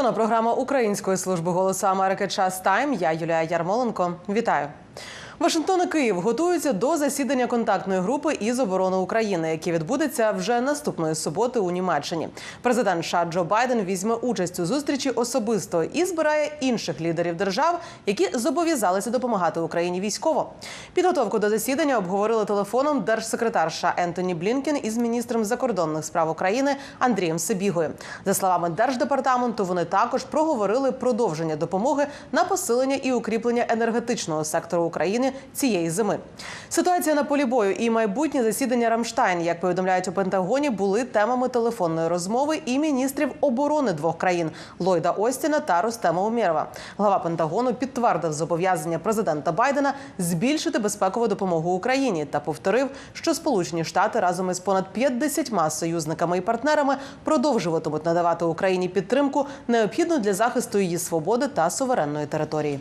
Вашингтона програма Української служби голосу Америки Час Тайм. Я Юлія Ярмоленко. Вітаю. Вашингтон і Київ готуються до засідання контактної групи із оборони України, яке відбудеться вже наступної суботи у Німеччині. Президент США Джо Байден візьме участь у зустрічі особисто і збирає інших лідерів держав, які зобов'язалися допомагати Україні військово. Підготовку до засідання обговорили телефоном держсекретар США Ентоні Блінкен із міністром закордонних справ України Андрієм Сибігою. За словами держдепартаменту, вони також проговорили продовження допомоги на посилення і укріплення енергетичного сектору України цієї зими. Ситуація на полі бою і майбутнє засідання Рамштайн, як повідомляють у Пентагоні, були темами телефонної розмови і міністрів оборони двох країн Ллойда Остіна та Рустема Умєрова. Глава Пентагону підтвердив зобов'язання президента Байдена збільшити безпекову допомогу Україні та повторив, що Сполучені Штати разом із понад 50 союзниками і партнерами продовжуватимуть надавати Україні підтримку необхідну для захисту її свободи та суверенної території.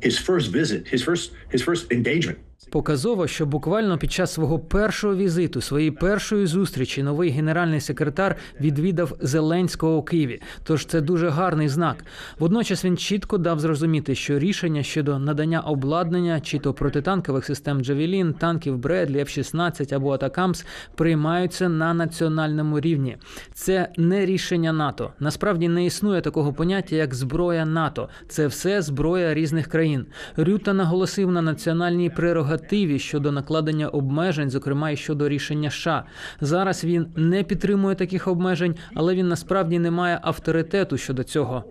His first visit, his first his first engagement Показово, що буквально під час свого першого візиту, своєї першої зустрічі, новий генеральний секретар відвідав Зеленського у Києві. Тож це дуже гарний знак. Водночас він чітко дав зрозуміти, що рішення щодо надання обладнання чи то протитанкових систем Джавелін, танків Бредлі, F-16 або Атакамс приймаються на національному рівні. Це не рішення НАТО. Насправді не існує такого поняття, як зброя НАТО. Це все зброя різних країн. Рюта наголосив на національній прерогативі щодо накладення обмежень, зокрема й щодо рішення США. Зараз він не підтримує таких обмежень, але він насправді не має авторитету щодо цього.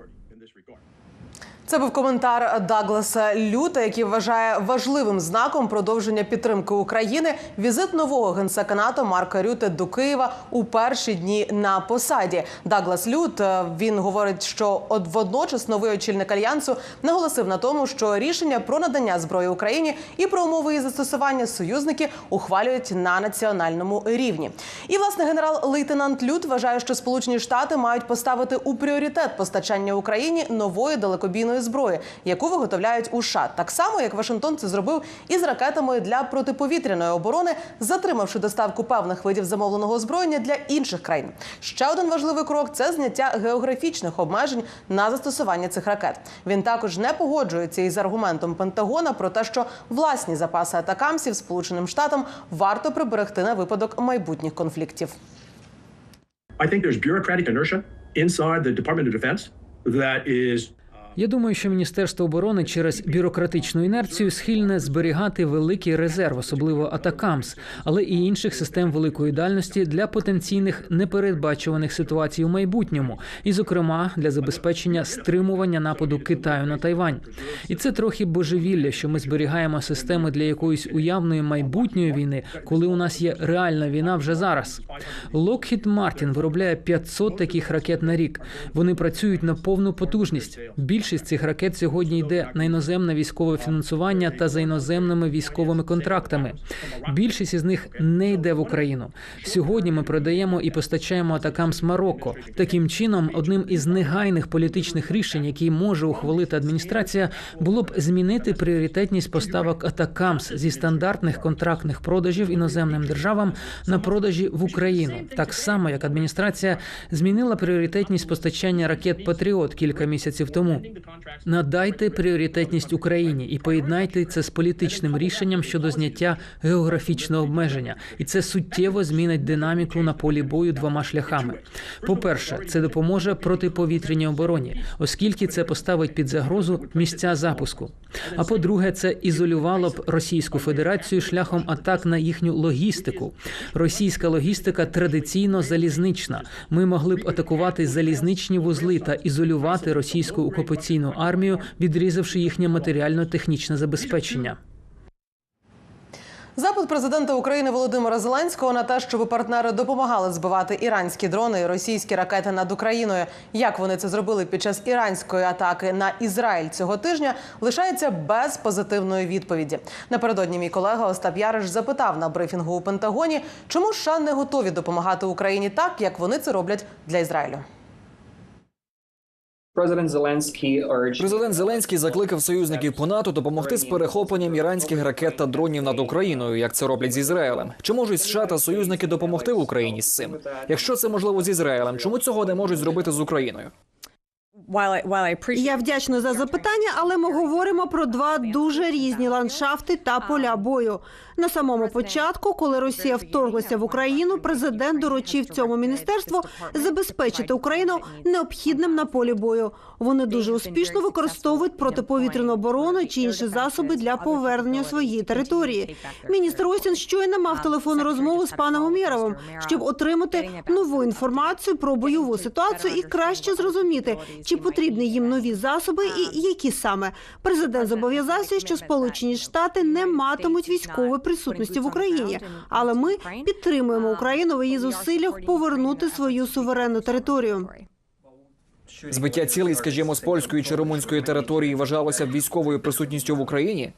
Це був коментар Дагласа Люта, який вважає важливим знаком продовження підтримки України візит нового генсека НАТО Марка Рюте до Києва у перші дні на посаді. Даглас Лют е, він говорить, що водночас новий очільник альянсу наголосив на тому, що рішення про надання зброї Україні і про умови її застосування союзники ухвалюють на національному рівні. І власне генерал-лейтенант Лют вважає, що Сполучені Штати мають поставити у пріоритет постачання Україні нової далекобійної зброї, яку виготовляють у США. так само як Вашингтон це зробив із ракетами для протиповітряної оборони, затримавши доставку певних видів замовленого озброєння для інших країн. Ще один важливий крок це зняття географічних обмежень на застосування цих ракет. Він також не погоджується із аргументом Пентагона про те, що власні запаси атакамсів Сполученим Штатам варто приберегти на випадок майбутніх конфліктів. I think there's bureaucratic inertia inside the Department of Defense that is Я думаю, що Міністерство оборони через бюрократичну інерцію схильне зберігати великий резерв, особливо Атакамс, але і інших систем великої дальності для потенційних непередбачуваних ситуацій у майбутньому, і, зокрема, для забезпечення стримування нападу Китаю на Тайвань. І це трохи божевілля, що ми зберігаємо системи для якоїсь уявної майбутньої війни, коли у нас є реальна війна вже зараз. Lockheed Martin виробляє 500 таких ракет на рік. Вони працюють на повну потужність. Більшість цих ракет сьогодні йде на іноземне військове фінансування та за іноземними військовими контрактами. Більшість із них не йде в Україну. Сьогодні ми продаємо і постачаємо атакам з Марокко. Таким чином, одним із негайних політичних рішень, які може ухвалити адміністрація, було б змінити пріоритетність поставок атакамс зі стандартних контрактних продажів іноземним державам на продажі в Україну, так само як адміністрація змінила пріоритетність постачання ракет Патріот кілька місяців тому. Надайте пріоритетність Україні і поєднайте це з політичним рішенням щодо зняття географічного обмеження, і це суттєво змінить динаміку на полі бою двома шляхами. По-перше, це допоможе протиповітряній обороні, оскільки це поставить під загрозу місця запуску. А по-друге, це ізолювало б Російську Федерацію шляхом атак на їхню логістику. Російська логістика традиційно залізнична. Ми могли б атакувати залізничні вузли та ізолювати російську окупаційну армію, відрізавши їхнє матеріально-технічне забезпечення. Запит президента України Володимира Зеленського на те, щоб партнери допомагали збивати іранські дрони і російські ракети над Україною. Як вони це зробили під час іранської атаки на Ізраїль цього тижня, лишається без позитивної відповіді. Напередодні мій колега Остап Яриш запитав на брифінгу у Пентагоні, чому США не готові допомагати Україні так, як вони це роблять для Ізраїлю. President Zelensky Президент Зеленський закликав союзників по НАТО допомогти з перехопленням іранських ракет та дронів над Україною, як це роблять з Ізраїлем. Чи можуть США та союзники допомогти Україні з цим? Якщо це можливо з Ізраїлем, чому цього не можуть зробити з Україною? While I, while I appreciate Я вдячна за запитання, але ми говоримо про два дуже різні ландшафти та поля бою. На самому початку, коли Росія вторглася в Україну, президент доручив цьому міністерству забезпечити Україну необхідним на полі бою. Вони дуже успішно використовують протиповітряну оборону чи інші засоби для повернення своєї території. Міністр Остін щойно мав телефонну розмову з паном Умєровим, щоб отримати нову інформацію про бойову ситуацію і краще зрозуміти, чи потрібні їм нові засоби і які саме. Президент зобов'язався, що Сполучені Штати не матимуть військової присутності в Україні, але ми підтримуємо Україну в її зусиллях повернути свою суверенну територію. Збиття цілей, скажімо, з польської чи румунської території вважалося б військовою присутністю в Україні.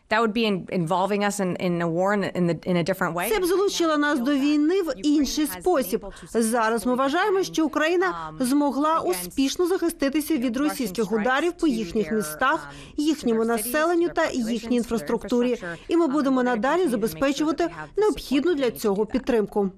Це б залучило нас до війни в інший спосіб. Зараз ми вважаємо, що Україна змогла успішно захиститися від російських ударів по їхніх містах, їхньому населенню та їхній інфраструктурі. І ми будемо надалі забезпечувати необхідну для цього підтримку.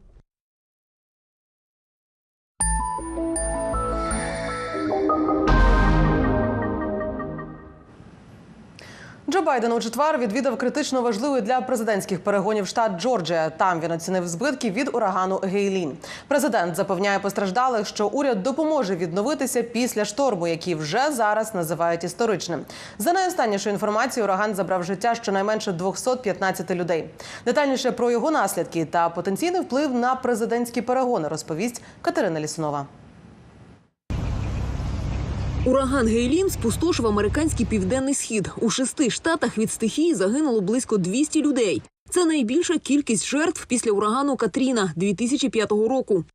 Джо Байден у четвер відвідав критично важливий для президентських перегонів штат Джорджія. Там він оцінив збитки від урагану Гейлін. Президент запевняє постраждалих, що уряд допоможе відновитися після шторму, який вже зараз називають історичним. За найостаннішою інформацією, ураган забрав життя щонайменше 215 людей. Детальніше про його наслідки та потенційний вплив на президентські перегони розповість Катерина Лісунова. Ураган Гейлін спустошив американський південний схід. У шести штатах від стихії загинуло близько 200 людей. Це найбільша кількість жертв після урагану Катріна 2005 року.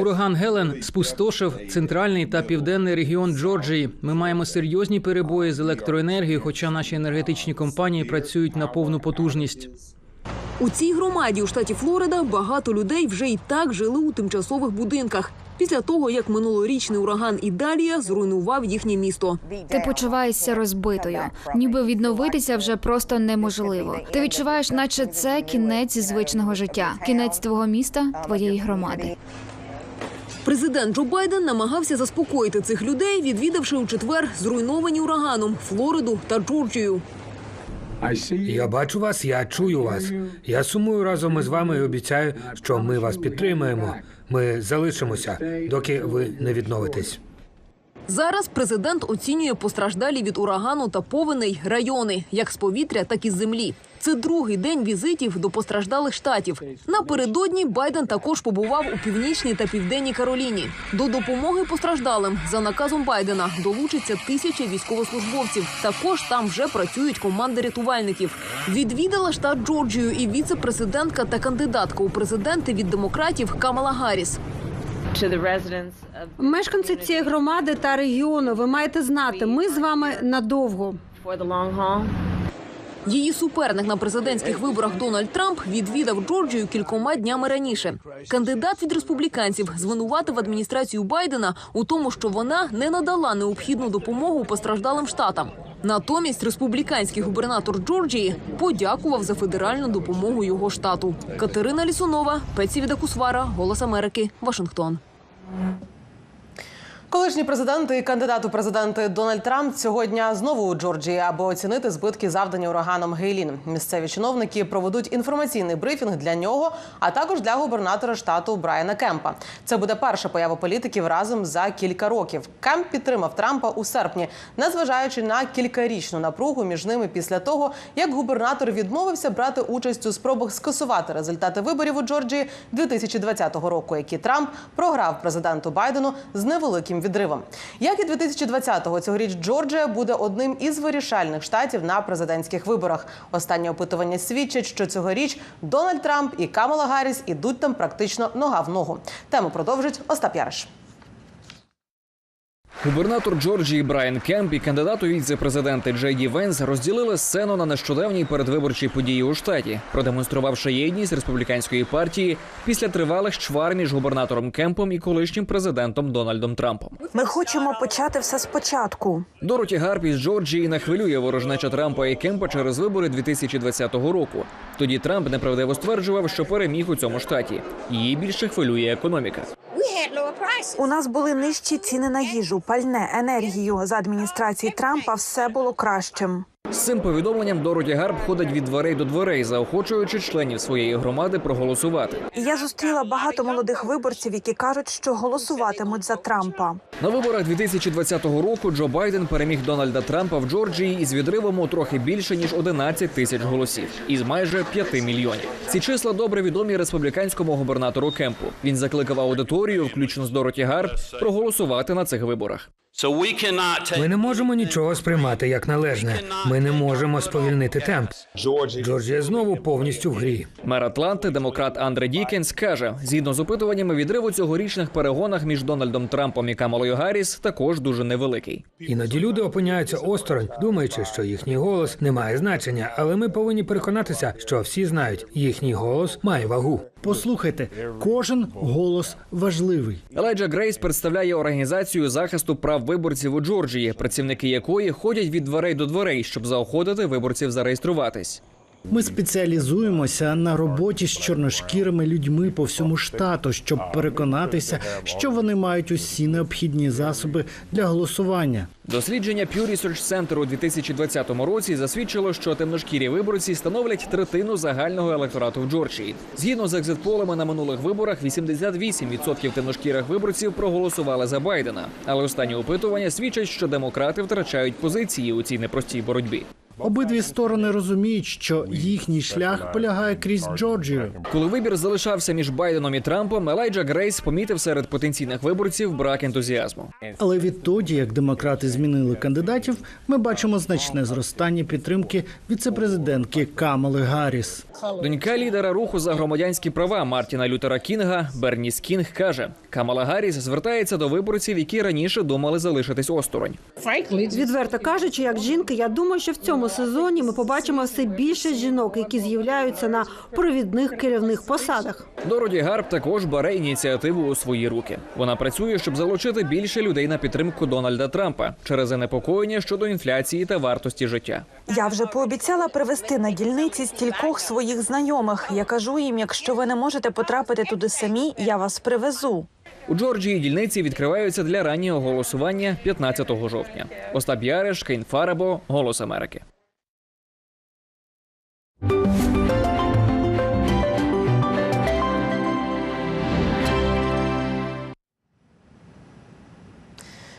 Ураган Гелен спустошив центральний та південний регіон Джорджії. Ми маємо серйозні перебої з електроенергією, хоча наші енергетичні компанії працюють на повну потужність. У цій громаді у штаті Флорида багато людей вже і так жили у тимчасових будинках після того, як минулорічний ураган Ідалія зруйнував їхнє місто. Ти почуваєшся розбитою, ніби відновитися вже просто неможливо. Ти відчуваєш, наче це кінець звичного життя, кінець твого міста, твоєї громади. Президент Джо Байден намагався заспокоїти цих людей, відвідавши у четвер зруйновані ураганом Флориду та Джорджію. Я бачу вас, я чую вас. Я сумую разом із вами і обіцяю, що ми вас підтримаємо. Ми залишимося, доки ви не відновитесь. Зараз президент оцінює постраждалі від урагану та повеней райони, як з повітря, так і з землі. Це другий день візитів до постраждалих штатів. Напередодні Байден також побував у північній та південній Кароліні. До допомоги постраждалим за наказом Байдена долучиться тисяча військовослужбовців. Також там вже працюють команди рятувальників. Відвідала штат Джорджію і віце-президентка та кандидатка у президенти від демократів Камала Гарріс. Мешканці цієї громади та регіону, ви маєте знати, ми з вами надовго. Її суперник на президентських виборах Дональд Трамп відвідав Джорджію кількома днями раніше. Кандидат від республіканців звинуватив адміністрацію Байдена у тому, що вона не надала необхідну допомогу постраждалим штатам. Натомість республіканський губернатор Джорджії подякував за федеральну допомогу його штату. Катерина Лісунова, Пеці Відакусвара, Голос Америки, Вашингтон. Колишній президент і кандидат у президенти Дональд Трамп цього дня знову у Джорджії, аби оцінити збитки, завдані ураганом Гейлін. Місцеві чиновники проведуть інформаційний брифінг для нього, а також для губернатора штату Брайана Кемпа. Це буде перша поява політиків разом за кілька років. Кемп підтримав Трампа у серпні, незважаючи на кількарічну напругу між ними після того, як губернатор відмовився брати участь у спробах скасувати результати виборів у Джорджії 2020 року, які Трамп програв президенту Байдену з невеликим відривом. Як і 2020-го, цьогоріч Джорджія буде одним із вирішальних штатів на президентських виборах. Останнє опитування свідчать, що цьогоріч Дональд Трамп і Камала Гарріс ідуть там практично нога в ногу. Тему продовжить Остап Яриш. Губернатор Джорджії Брайан Кемп і кандидат у віце-президенти Джей Ді Венс розділили сцену на нещодавній передвиборчій події у штаті, продемонструвавши єдність республіканської партії після тривалих чвар між губернатором Кемпом і колишнім президентом Дональдом Трампом. Ми хочемо почати все спочатку. Дороті Гарп із Джорджії нахвилює ворожнеча Трампа і Кемпа через вибори 2020 року. Тоді Трамп неправдиво стверджував, що переміг у цьому штаті. Її більше хвилює економіка. У нас були нижчі ціни на їжу, пальне, енергію. За адміністрації Трампа все було кращим. З цим повідомленням Дороті Гарп ходить від дверей до дверей, заохочуючи членів своєї громади проголосувати. Я зустріла багато молодих виборців, які кажуть, що голосуватимуть за Трампа. На виборах 2020 року Джо Байден переміг Дональда Трампа в Джорджії із відривом у трохи більше ніж 11 тисяч голосів із майже 5 мільйонів. Ці числа добре відомі республіканському губернатору Кемпу. Він закликав аудиторію, включно з Дороті Гарп, проголосувати на цих виборах. Ми не можемо нічого сприймати як належне. Ми не можемо сповільнити темп. Джорджія знову повністю в грі. Мер Атланти, демократ Андре Дікенс, каже: згідно з опитуваннями, відрив у цьогорічних перегонах між Дональдом Трампом і Камалою Гарріс також дуже невеликий. Іноді люди опиняються осторонь, думаючи, що їхній голос не має значення, але ми повинні переконатися, що всі знають, їхній голос має вагу. Послухайте, кожен голос важливий. Елайджа Грейс представляє організацію захисту прав виборців у Джорджії, працівники якої ходять від дверей до дверей, щоб заохотити виборців зареєструватись. Ми спеціалізуємося на роботі з чорношкірими людьми по всьому штату, щоб переконатися, що вони мають усі необхідні засоби для голосування. Дослідження Pew Research Center у 2020 році засвідчило, що темношкірі виборці становлять третину загального електорату в Джорджії. Згідно з екзитполами на минулих виборах, 88% темношкірих виборців проголосували за Байдена. Але останні опитування свідчать, що демократи втрачають позиції у цій непростій боротьбі. Обидві сторони розуміють, що їхній шлях полягає крізь Джорджію. Коли вибір залишався між Байденом і Трампом, Елайджа Грейс помітив серед потенційних виборців брак ентузіазму. Але відтоді, як демократи змінили кандидатів, ми бачимо значне зростання підтримки віцепрезидентки Камали Гарріс. Донька лідера руху за громадянські права Мартіна Лютера Кінга Берніс Кінг каже: Камала Гарріс звертається до виборців, які раніше думали залишитись осторонь. Відверто кажучи, як жінка, я думаю, що в цьому сезоні ми побачимо все більше жінок, які з'являються на провідних керівних посадах. Дороді Гарп також бере ініціативу у свої руки. Вона працює, щоб залучити більше людей на підтримку Дональда Трампа через занепокоєння щодо інфляції та вартості життя. Я вже пообіцяла привезти на дільниці стількох своїх знайомих. Я кажу їм, якщо ви не можете потрапити туди самі, я вас привезу. У Джорджії дільниці відкриваються для раннього голосування 15 жовтня. Остап Яриш, Кейн Фарабо, Голос Америки.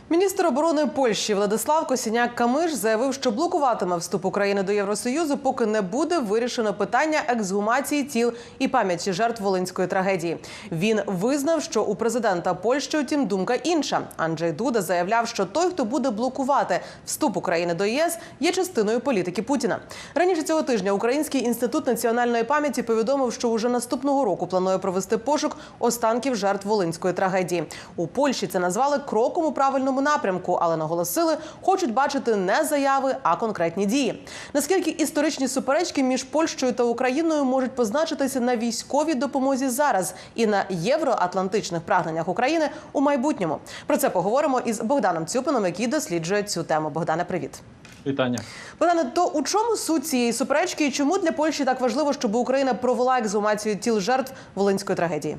Міністр оборони Польщі Владислав Косіняк Камиш заявив, що блокуватиме вступ України до Євросоюзу, поки не буде вирішено питання ексгумації тіл і пам'яті жертв волинської трагедії. Він визнав, що у президента Польщі, утім, думка інша. Анджей Дуда заявляв, що той, хто буде блокувати вступ України до ЄС, є частиною політики Путіна. Раніше цього тижня Український інститут національної пам'яті повідомив, що уже наступного року планує провести пошук останків жертв волинської трагедії. У Польщі це назвали кроком у правильному напрямку, але наголосили, хочуть бачити не заяви, а конкретні дії. Наскільки історичні суперечки між Польщею та Україною можуть позначитися на військовій допомозі зараз і на євроатлантичних прагненнях України у майбутньому? Про це поговоримо із Богданом Цюпином, який досліджує цю тему. Богдане, привіт. Вітання. Богдане, то у чому суть цієї суперечки і чому для Польщі так важливо, щоб Україна провела ексгумацію тіл жертв волинської трагедії?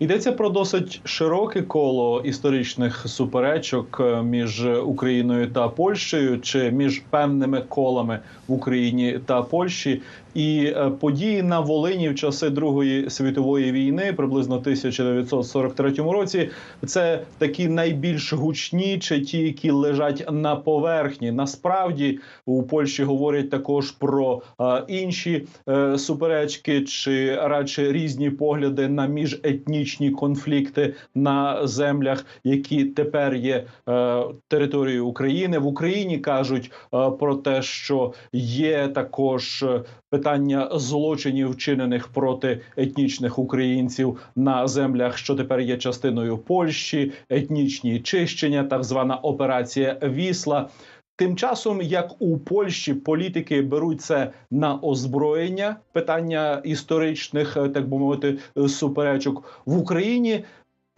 Йдеться про досить широке коло історичних суперечок е, між Україною та Польщею, чи між певними колами в Україні та Польщі. І е, події на Волині в часи Другої світової війни, приблизно 1943 році, це такі найбільш гучні, чи ті, які лежать на поверхні. Насправді у Польщі говорять також про е, інші е, суперечки, чи радше різні погляди на міжетнічні конфлікти на землях, які тепер є е, територією України. В Україні кажуть е, про те, що є також е, питання злочинів, вчинених проти етнічних українців на землях, що тепер є частиною Польщі, етнічні чищення, так звана операція Вісла. Тим часом, як у Польщі політики беруть це на озброєння, питання історичних, так би мовити, суперечок в Україні.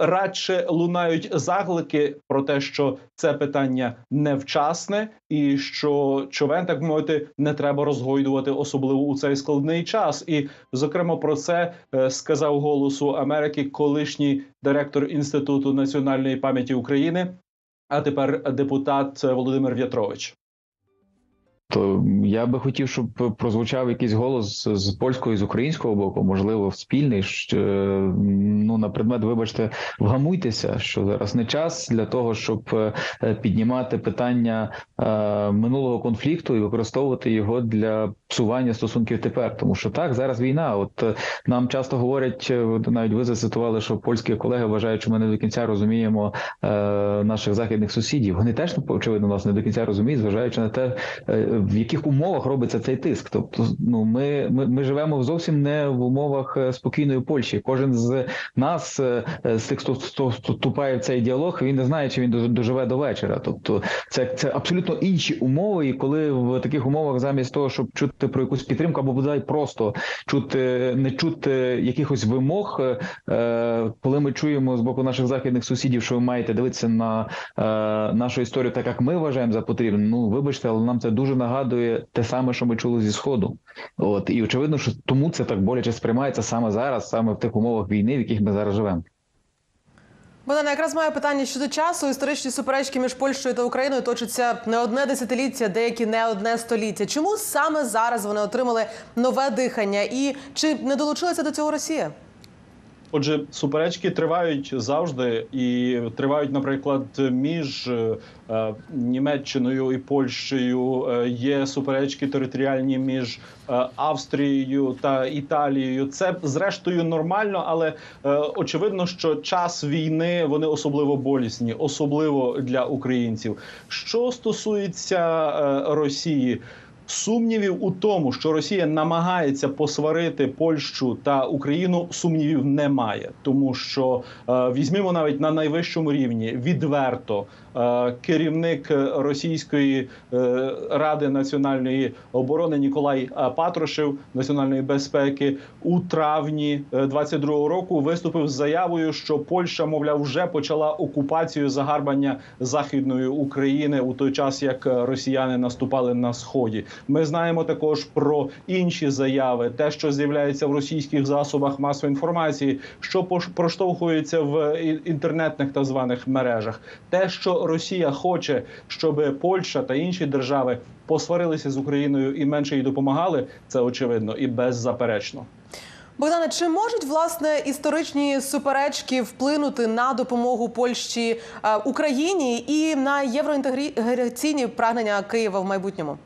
Радше лунають заклики про те, що це питання невчасне, і що човен, так мовити, не треба розгойдувати, особливо у цей складний час. І зокрема про це е, сказав голосу Америки колишній директор інституту національної пам'яті України, а тепер депутат Володимир В'ятрович. То я би хотів, щоб прозвучав якийсь голос з польського і з українського боку, можливо, спільний. що, е, Ну на предмет, вибачте, вгамуйтеся, що зараз не час для того, щоб е, піднімати питання е, минулого конфлікту і використовувати його для псування стосунків тепер. Тому що так зараз війна. От нам часто говорять, навіть ви зацитували, що польські колеги вважають, що ми не до кінця розуміємо наших західних сусідів. Вони теж очевидно нас не до кінця розуміють, зважаючи на те, в яких умовах робиться цей тиск. Тобто, ну ми, ми, ми живемо зовсім не в умовах е, спокійної Польщі. Кожен з нас е, е, з тих, хто, вступає в цей діалог, він не знає, чи він доживе до вечора. Тобто, це, це абсолютно інші умови, і коли в таких умовах, замість того, щоб чути про якусь підтримку, або бодай просто чути не чути якихось вимог, коли ми чуємо з боку наших західних сусідів, що ви маєте дивитися на нашу історію, так як ми вважаємо за потрібне. Ну вибачте, але нам це дуже нагадує те саме, що ми чули зі сходу. От і очевидно, що тому це так боляче сприймається саме зараз, саме в тих умовах війни, в яких ми зараз живемо. Богдана, якраз маю питання щодо часу. Історичні суперечки між Польщею та Україною точаться не одне десятиліття, деякі не одне століття. Чому саме зараз вони отримали нове дихання? І чи не долучилася до цього Росія? Отже, суперечки тривають завжди і тривають, наприклад, між е, е, Німеччиною і Польщею. Е, є суперечки територіальні між е, Австрією та Італією. Це зрештою нормально, але е, очевидно, що час війни вони особливо болісні, особливо для українців. Що стосується е, Росії. Сумнівів у тому, що Росія намагається посварити Польщу та Україну, сумнівів немає, тому що е, візьмімо навіть на найвищому рівні відверто е, керівник Російської е, ради національної оборони Ніколай Патрушев національної безпеки у травні е, 22-го року виступив з заявою, що Польща, мовляв, вже почала окупацію загарбання західної України у той час, як росіяни наступали на сході. Ми знаємо також про інші заяви, те, що з'являється в російських засобах масової інформації, що проштовхується в інтернетних так званих мережах, те, що Росія хоче, щоб Польща та інші держави посварилися з Україною і менше їй допомагали, це очевидно і беззаперечно. Богдане, чи можуть власне історичні суперечки вплинути на допомогу Польщі е, Україні і на євроінтеграційні прагнення Києва в майбутньому?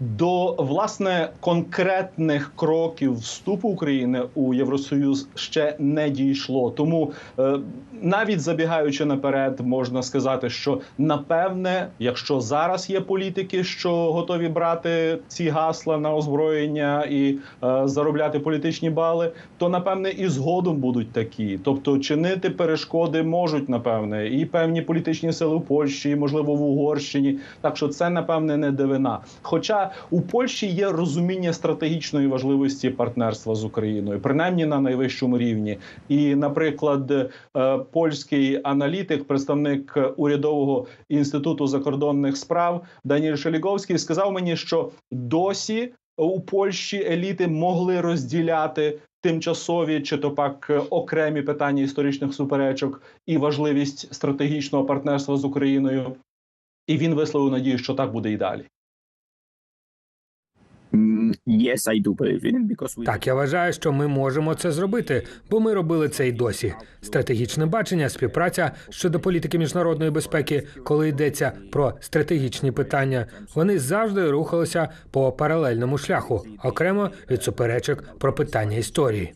До власне конкретних кроків вступу України у Євросоюз ще не дійшло. Тому е, навіть забігаючи наперед, можна сказати, що напевне, якщо зараз є політики, що готові брати ці гасла на озброєння і е, заробляти політичні бали, то напевне і згодом будуть такі. Тобто чинити перешкоди можуть напевне і певні політичні сили в Польщі, і можливо в Угорщині. Так що це напевне не дивина. Хоча у Польщі є розуміння стратегічної важливості партнерства з Україною, принаймні на найвищому рівні. І, наприклад, е, польський аналітик, представник урядового інституту закордонних справ Даніель Шеліговський сказав мені, що досі у Польщі еліти могли розділяти. Тимчасові чи то пак окремі питання історичних суперечок і важливість стратегічного партнерства з Україною, і він висловив надію, що так буде і далі. Yes, I do believe in because we Так, я вважаю, що ми можемо це зробити, бо ми робили це й досі. Стратегічне бачення, співпраця щодо політики міжнародної безпеки, коли йдеться про стратегічні питання, вони завжди рухалися по паралельному шляху, окремо від суперечок про питання історії.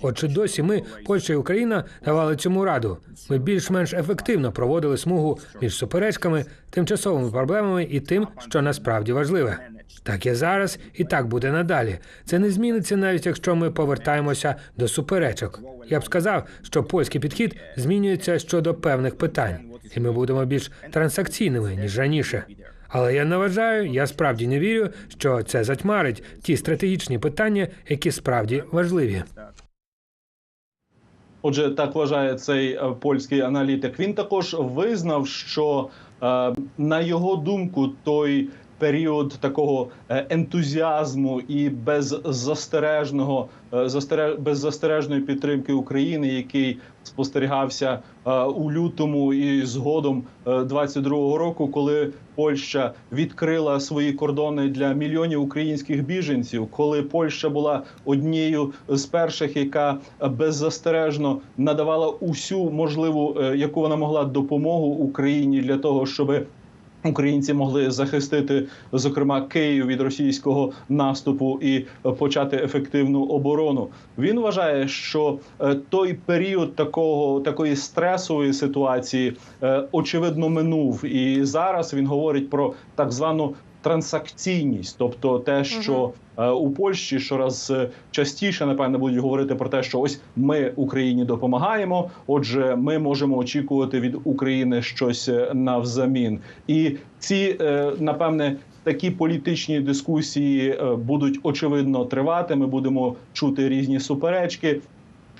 Отже, досі ми, Польща і Україна, давали цьому раду. Ми більш-менш ефективно проводили смугу між суперечками, тимчасовими проблемами і тим, що насправді важливе. Так є зараз, і так буде надалі. Це не зміниться навіть якщо ми повертаємося до суперечок. Я б сказав, що польський підхід змінюється щодо певних питань, і ми будемо більш транзакційними ніж раніше. Але я не вважаю, я справді не вірю, що це затьмарить ті стратегічні питання, які справді важливі. Отже, так вважає цей е, польський аналітик. Він також визнав, що е, на його думку той. Період такого е, ентузіазму і беззастережного е, застере- беззастережної підтримки України, який спостерігався е, у лютому і згодом е, 22-го року, коли Польща відкрила свої кордони для мільйонів українських біженців, коли Польща була однією з перших, яка беззастережно надавала усю можливу, яку вона могла допомогу Україні для того, щоби Українці могли захистити, зокрема, Київ від російського наступу і почати ефективну оборону. Він вважає, що е, той період такого такої стресової ситуації е, очевидно минув, і зараз він говорить про так звану транзакційність, тобто те, що е, у Польщі щораз е, частіше напевне будуть говорити про те, що ось ми Україні допомагаємо. Отже, ми можемо очікувати від України щось е, навзамін. І ці напевне. Такі політичні дискусії будуть очевидно тривати. Ми будемо чути різні суперечки.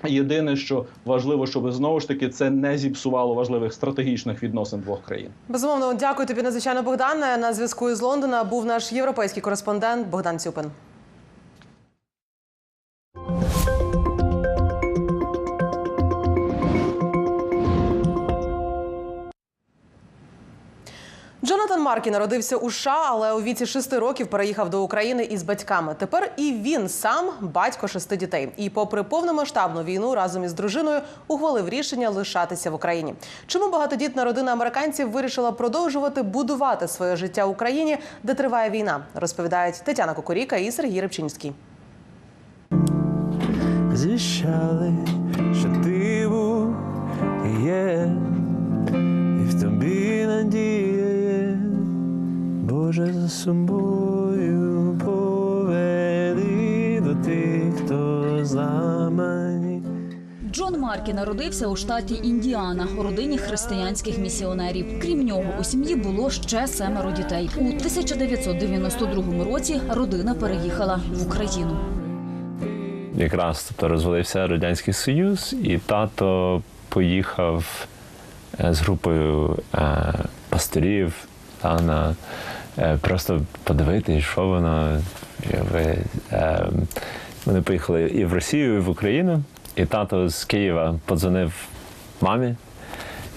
Єдине, що важливо, щоб знову ж таки це не зіпсувало важливих стратегічних відносин двох країн. Безумовно, дякую тобі надзвичайно, Богдан. На зв'язку із Лондона був наш європейський кореспондент Богдан Цюпин. Джонатан Маркі народився у США, але у віці шести років переїхав до України із батьками. Тепер і він сам батько шести дітей. І, попри повномасштабну війну, разом із дружиною ухвалив рішення лишатися в Україні. Чому багатодітна родина американців вирішила продовжувати будувати своє життя в Україні, де триває війна, розповідають Тетяна Кукуріка і Сергій Рибчинський. Звіщали, що ти був є, і в тобі надія є, Боже за собою поведи до тих, хто зламані. Джон Маркі народився у штаті Індіана у родині християнських місіонерів. Крім нього, у сім'ї було ще семеро дітей. У 1992 році родина переїхала в Україну. якраз тобто розвалився Радянський Союз, і тато поїхав е, з групою е, пасторів та, на просто подивитись, що воно. якби, е, Вони поїхали і в Росію, і в Україну. І тато з Києва подзвонив мамі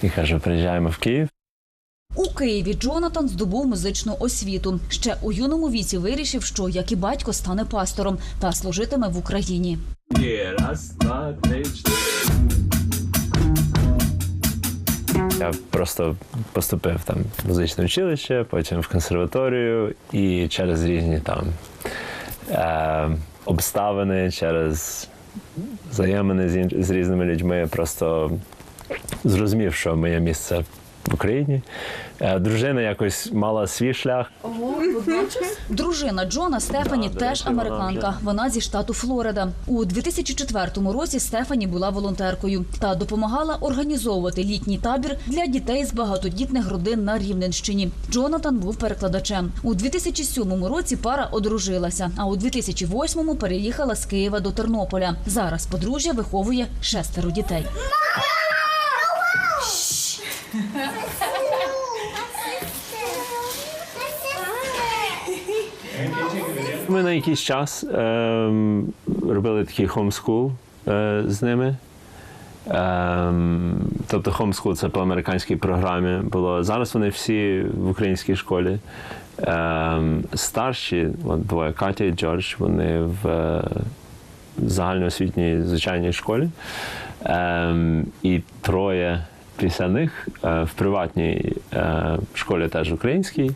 і каже: приїжджаємо в Київ. У Києві Джонатан здобув музичну освіту. Ще у юному віці вирішив, що як і батько стане пастором та служитиме в Україні. Раз, два, три, чотири. Я просто поступив там в музичне училище, потім в консерваторію, і через різні там е, обставини, через взаємини з, з різними людьми, просто зрозумів, що моє місце в Україні. Е, дружина якось мала свій шлях. Дружина Джона Стефані теж американка. Вона зі штату Флорида. У 2004 році Стефані була волонтеркою та допомагала організовувати літній табір для дітей з багатодітних родин на Рівненщині. Джонатан був перекладачем. У 2007 році пара одружилася, а у 2008 переїхала з Києва до Тернополя. Зараз подружжя виховує шестеро дітей. Ми на якийсь час ем, робили такий хомскул е, з ними. Ем, тобто хомскул це по американській програмі було. Зараз вони всі в українській школі. Ем, старші, от двоє Катя і Джордж, вони в е, загальноосвітній звичайній школі. Ем, і троє після них е, в приватній е, школі теж українській.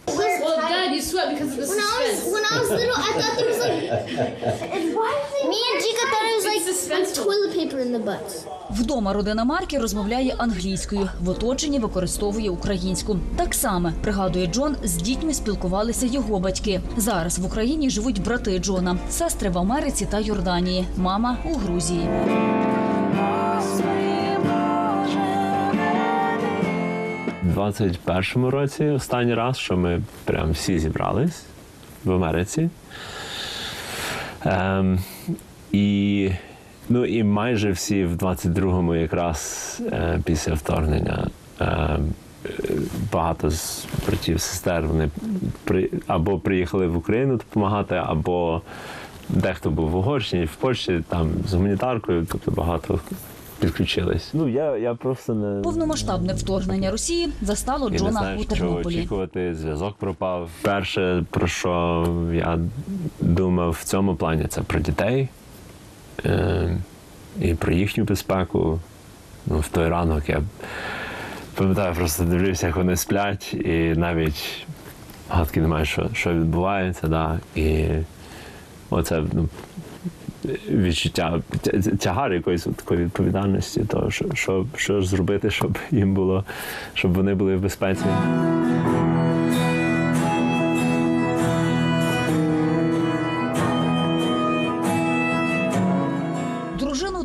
Вдома родина Маркі розмовляє англійською, в оточенні використовує українську. Так само пригадує Джон, з дітьми спілкувалися його батьки. Зараз в Україні живуть брати Джона, сестри в Америці та Йорданії, мама у Грузії. 21-му році останній раз, що ми прям всі зібрались в Америці. Ем, і, ну, і майже всі в 22-му якраз е, після вторгнення. е, Багато з братів, сестер вони при, або приїхали в Україну допомагати, або дехто був в Угорщині, в Польщі там з гуманітаркою, тобто багато підключились. Ну я, я просто не Повномасштабне вторгнення Росії застало і не Джона знаю, у що Тернополі. очікувати. Зв'язок пропав. Перше, про що я думав в цьому плані, це про дітей е, і про їхню безпеку. Ну, в той ранок я пам'ятаю, просто дивлюся, як вони сплять, і навіть гадки немає, що, що відбувається. Да. І оце ну, відчуття тягар якоїсь такої відповідальності, того, що, що, що ж зробити, щоб їм було, щоб вони були в безпеці.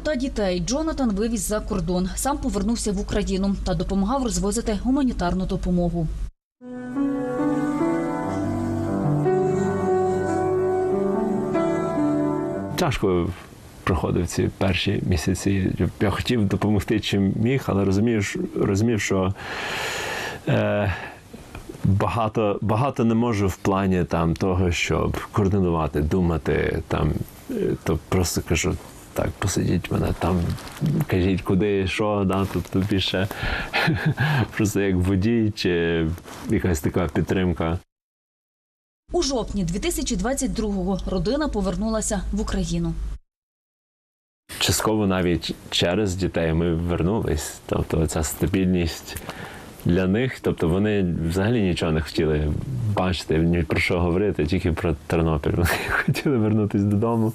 Та дітей Джонатан вивіз за кордон. Сам повернувся в Україну та допомагав розвозити гуманітарну допомогу. Тяжко проходив ці перші місяці. Я хотів допомогти чим міг, але розумів, розумів що е, багато, багато не можу в плані там, того, щоб координувати, думати. Там, е, то просто кажу. Так, посидіть мене там, кажіть, куди, що, да, тобто більше просто як водій чи якась така підтримка. У жовтні 2022-го родина повернулася в Україну. частково навіть через дітей ми вернулись. Тобто ця стабільність для них. Тобто вони взагалі нічого не хотіли бачити, ні про що говорити, тільки про Тернопіль. Вони хотіли вернутися додому.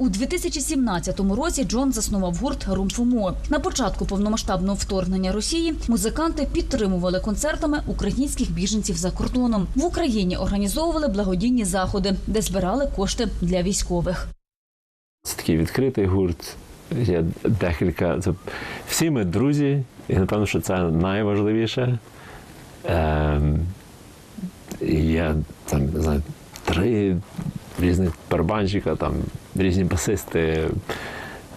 У 2017 році Джон заснував гурт Румфумо. На початку повномасштабного вторгнення Росії музиканти підтримували концертами українських біженців за кордоном. В Україні організовували благодійні заходи, де збирали кошти для військових. Це такий відкритий гурт. Є декілька. Це, всі ми друзі, і напевно, що це найважливіше. Ем, є там, не знаю, три різних барабанщика, там різні басисти,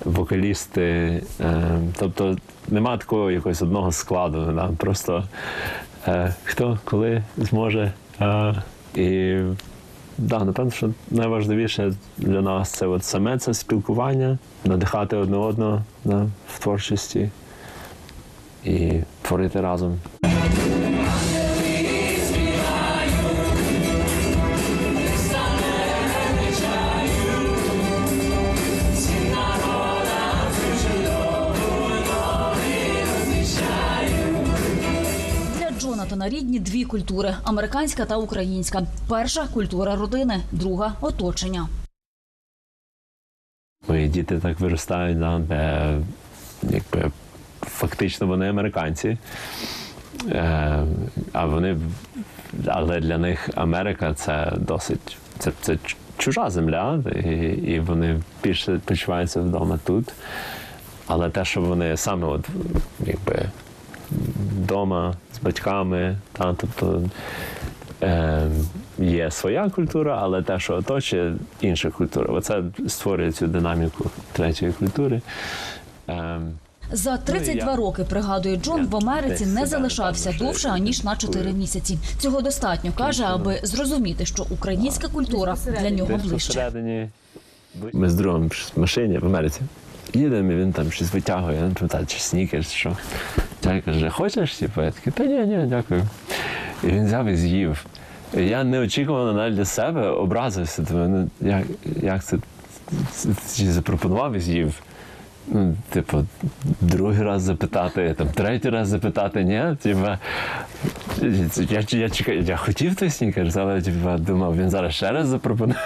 вокалісти. Ем, тобто нема такого якогось одного складу. Да? Просто е, хто коли зможе. Е, і Да, напевно, що найважливіше для нас це от саме це спілкування, надихати одне одного да, в творчості і творити разом. Рідні дві культури американська та українська. Перша культура родини, друга оточення. Мої діти так виростають, да, де якби фактично вони американці. Е, а вони, але для них Америка це досить це, це чужа земля, і, і вони більше почуваються вдома тут. Але те, що вони саме от, якби вдома батьками, та, тобто е, є своя культура, але те, що оточує інша культура. Оце створює цю динаміку третьої культури. Е, За 32 я- роки, пригадує Джон, в Америці не залишався напевно, довше що аніж на 4 місяці. Цього достатньо каже, аби зрозуміти, що українська культура для нього ближче. Ми з другом в машині в Америці. Їдемо, і він там щось витягує, я не пам'ятаю, чи снікерс, чи що. Я каже, хочеш? Я та ні, ні, дякую. І він взяв і з'їв. Я неочікувано навіть для себе образився. Думаю, ну як, як це чи запропонував і з'їв? Ну, типу, другий раз запитати, там, третій раз запитати, ні, типу, я, я, чекаю, я хотів той снікерс, але типу, думав, він зараз ще раз запропонує.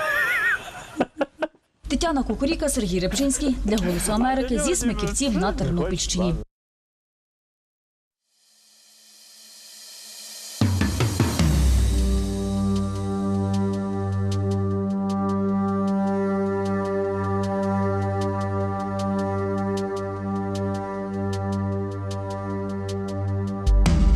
Тетяна Кукуріка, Сергій Репчинський для Голосу Америки зі Смиківців на Тернопільщині.